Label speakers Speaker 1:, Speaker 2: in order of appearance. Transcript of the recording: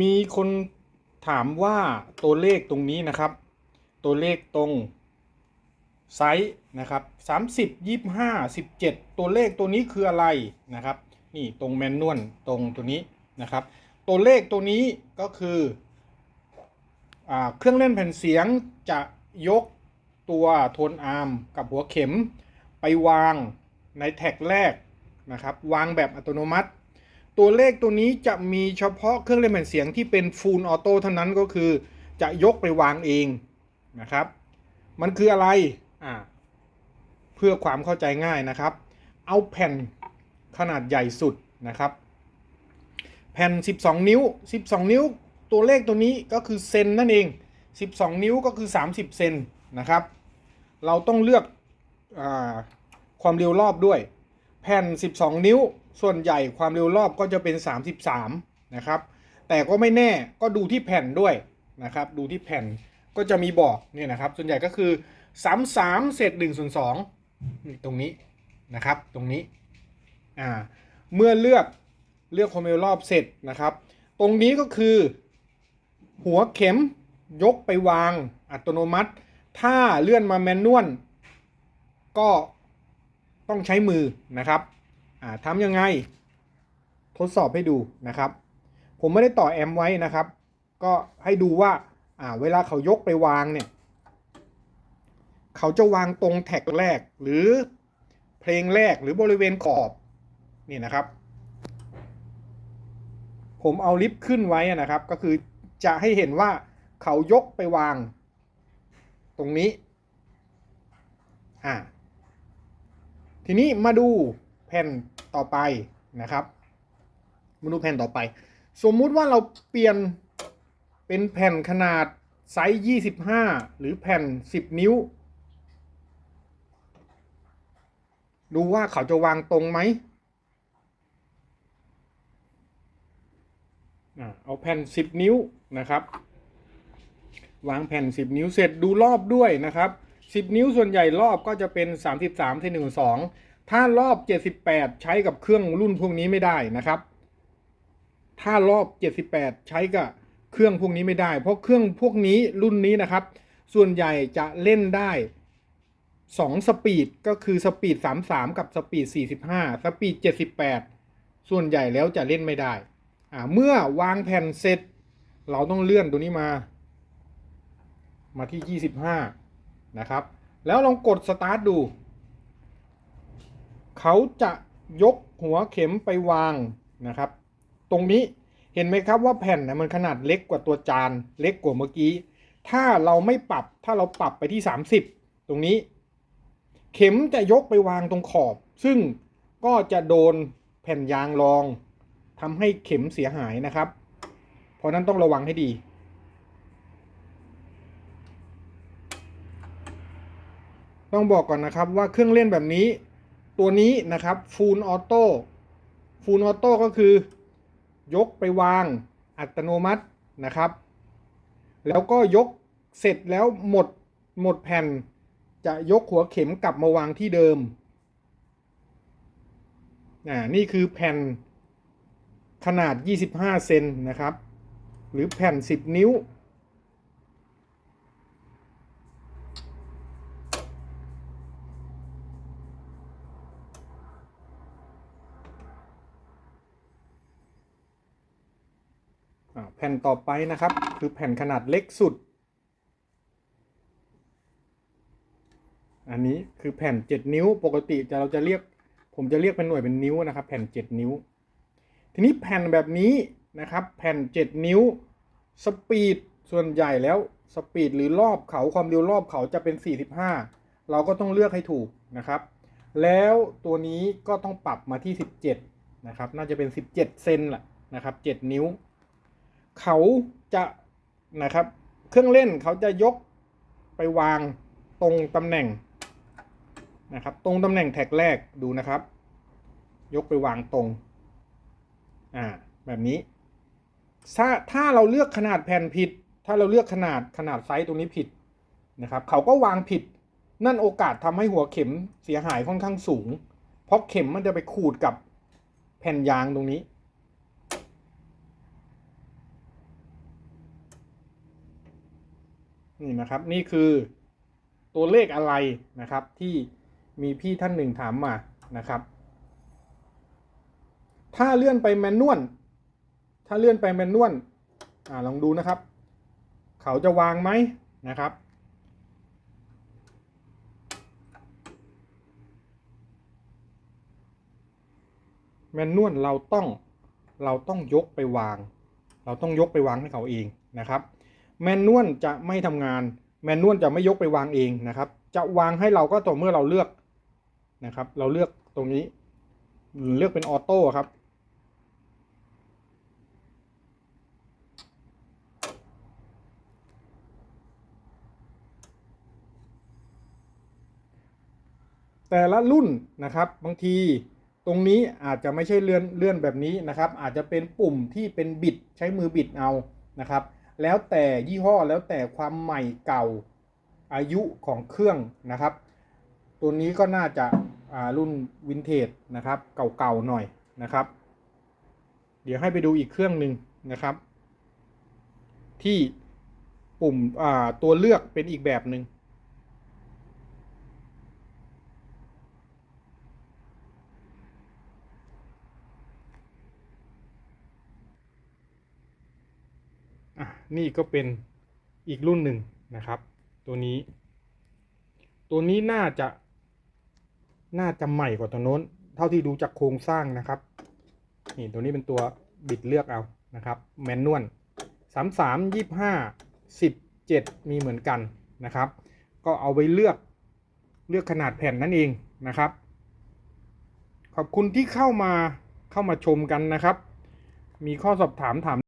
Speaker 1: มีคนถามว่าตัวเลขตรงนี้นะครับ ตัวเลขตรงไซส์นะครับสามสิบยี่ห้าสิบเจ็ดตัวเลขตัวนี้คืออะไรนะครับ นี่ตรงแมนนวลตรงตัวนี้นะครับ ตัวเลขตัวนี้ก็คืออเครื่องเล่นแผ่นเสียงจะยกตัวโทนอาร์มกับหัวเข็มไปวางในแท็กแรกนะครับ วางแบบอัตโนมัติ ตัวเลขตัวนี้จะมีเฉพาะเครื่องเล่นแผ่นเสียงที่เป็นฟูลออโต้เท่านั้นก็คือ จะยกไปวางเองนะครับ มันคืออะไรอ่าเพื่อความเข้าใจง่ายนะครับ เอาแผ่นขนาดใหญ่สุดนะครับ แผ่น 12 นิ้ว 12 นิ้ว ตัวเลขตัวนี้ก็คือเซนนั่นเอง 12 นิ้วก็คือ 30 เซนนะครับ เราต้องเลือกอความเร็วรอบด้วย แผ่น 12 นิ้ว ส่วนใหญ่ความเร็วรอบก็จะเป็น 33 นะครับ แต่ก็ไม่แน่ก็ดูที่แผ่นด้วยนะครับ ดูที่แผ่นก็จะมีบอกเนี่ยนะครับ ส่วนใหญ่ก็คือ 33 เศษ1ส่วน2ตรงนี้นะครับ ตรงนี้ อ่า เมื่อเลือกเลือกความเร็วรอบเสร็จนะครับ ตรงนี้ก็คือ หัวเข็มยกไปวางอัตโนมัติ ถ้าเลื่อนมาแมนนวลก็ ต้องใช้มือนะครับทำยังไง ทดสอบให้ดูนะครับ ผมไม่ได้ต่อแอมป์ไว้นะครับ ก็ให้ดูว่าอ่าเวลาเขายกไปวางเนี่ย เขาจะวางตรงแท็กแรกหรือเพลงแรกหรือบริเวณขอบนี่นะครับ ผมเอาลิฟต์ขึ้นไว้นะครับ ก็คือจะให้เห็นว่าเขายกไปวาง ตรงนี้ อ่า ทีนี้มาดูแผ่นต่อไปนะครับ มาดูแผ่นต่อไป สมมุติว่าเราเปลี่ยนเป็นแผ่นขนาดไซส์25 หรือแผ่น 10 นิ้ว ดูว่าเขาจะวางตรงไหมเอาแผ่น 10 นิ้วนะครับ วางแผ่น 10 นิ้วเสร็จดูรอบด้วยนะครับ 10 นิ้วส่วนใหญ่รอบก็จะเป็น 33ที่1 2ถ้ารอบ 78 ใช้กับเครื่องรุ่นพวกนี้ไม่ได้นะครับ ถ้ารอบ 78 ใช้กับเครื่องพวกนี้ไม่ได้ เพราะเครื่องพวกนี้รุ่นนี้นะครับ ส่วนใหญ่จะเล่นได้ 2 สปีดก็คือสปีด 33 กับสปีด 45 สปีด 78 ส่วนใหญ่แล้วจะเล่นไม่ได้ เมื่อวางแผ่นเสร็จ เราต้องเลื่อนตัวนี้มา มาที่ 25 นะครับ แล้วลองกดสตาร์ทดู เขาจะยกหัวเข็มไปวางนะครับ ตรงนี้เห็นไหมครับว่าแผ่นนะมันขนาดเล็กกว่าตัวจานเล็กกว่าเมื่อกี้ ถ้าเราไม่ปรับถ้าเราปรับไปที่ 30 ตรงนี้ เข็มจะยกไปวางตรงขอบ ซึ่งก็จะโดนแผ่นยางรองทำให้เข็มเสียหายนะครับ เพราะนั้นต้องระวังให้ดี ต้องบอกก่อนนะครับว่าเครื่องเล่นแบบนี้ ตัวนี้นะครับฟูลออโต้ฟูลออโต้ก็คือยกไปวางอัตโนมัตินะครับ แล้วก็ยกเสร็จแล้วหมดหมดแผ่น จะยกหัวเข็มกลับมาวางที่เดิมอ่านี่คือแผ่นขนาด 25 เซนนะครับ หรือแผ่น 10 นิ้ว แผ่นต่อไปนะครับ คือแผ่นขนาดเล็กสุด อันนี้คือแผ่น 7 นิ้วปกติจะเราจะเรียก ผมจะเรียกเป็นหน่วยเป็นนิ้วนะครับ แผ่น 7 นิ้ว ทีนี้แผ่นแบบนี้นะครับ แผ่น 7 นิ้วสปีดส่วนใหญ่แล้วสปีดหรือรอบเขาความเร็วรอบเขาจะเป็น 45 เราก็ต้องเลือกให้ถูกนะครับ แล้วตัวนี้ก็ต้องปรับมาที่ 17 นะครับ น่าจะเป็น 17 เซนแหละนะครับ 7 นิ้ว เขาจะนะครับ เครื่องเล่นเขาจะยกไปวางตรงตำแหน่งนะครับ ตรงตำแหน่งแท็กแรกดูนะครับ ยกไปวางตรง อ่า แบบนี้ ถ้าถ้าเราเลือกขนาดแผ่นผิด ถ้าเราเลือกขนาดขนาดไซส์ตรงนี้ผิดนะครับ เขาก็วางผิด นั่นโอกาสทำให้หัวเข็มเสียหายค่อนข้างสูง เพราะเข็มมันจะไปขูดกับแผ่นยางตรงนี้ นี่นะครับ นี่คือตัวเลขอะไรนะครับ ที่มีพี่ท่านหนึ่งถามมานะครับ ถ้าเลื่อนไปแมนนวลถ้าเลื่อนไปแมนนวลอ่าลองดูนะครับ เขาจะวางไหมนะครับ แมนนวลเราต้องเราต้องยกไปวาง เราต้องยกไปวางให้เขาเองนะครับ แมนนวลจะไม่ทำงาน แมนนวลจะไม่ยกไปวางเองนะครับ จะวางให้เราก็ต่อเมื่อเราเลือกนะครับ เราเลือกตรงนี้เลือกเป็นออโต้ครับแต่ละรุ่นนะครับบางทีตรงนี้อาจจะไม่ใช่เลื่อนเลื่อนแบบนี้นะครับ อาจจะเป็นปุ่มที่เป็นบิดใช้มือบิดเอานะครับ แล้วแต่ยี่ห้อแล้วแต่ความใหม่เก่าอายุของเครื่องนะครับ ตัวนี้ก็น่าจะารุ่นวินเทจนะครับเก่าๆหน่อยนะครับ เดี๋ยวให้ไปดูอีกเครื่องหนึ่งนะครับ ที่ปุ่มตัวเลือกเป็นอีกแบบหนึ่ง นี่ก็เป็นอีกรุ่นหนึ่งนะครับ ตัวนี้ ตัวนี้น่าจะ น่าจะใหม่กว่าตัวโน้น เท่าที่ดูจากโครงสร้างนะครับ นี่ตัวนี้เป็นตัวบิดเลือกเอานะครับ แมนนวลสามสามยี่ห้าสิบเจ็ดมีเหมือนกันนะครับ ก็เอาไว้เลือกเลือกขนาดแผ่นนั่นเองนะครับ ขอบคุณที่เข้ามาเข้ามาชมกันนะครับ มีข้อสอบถามถาม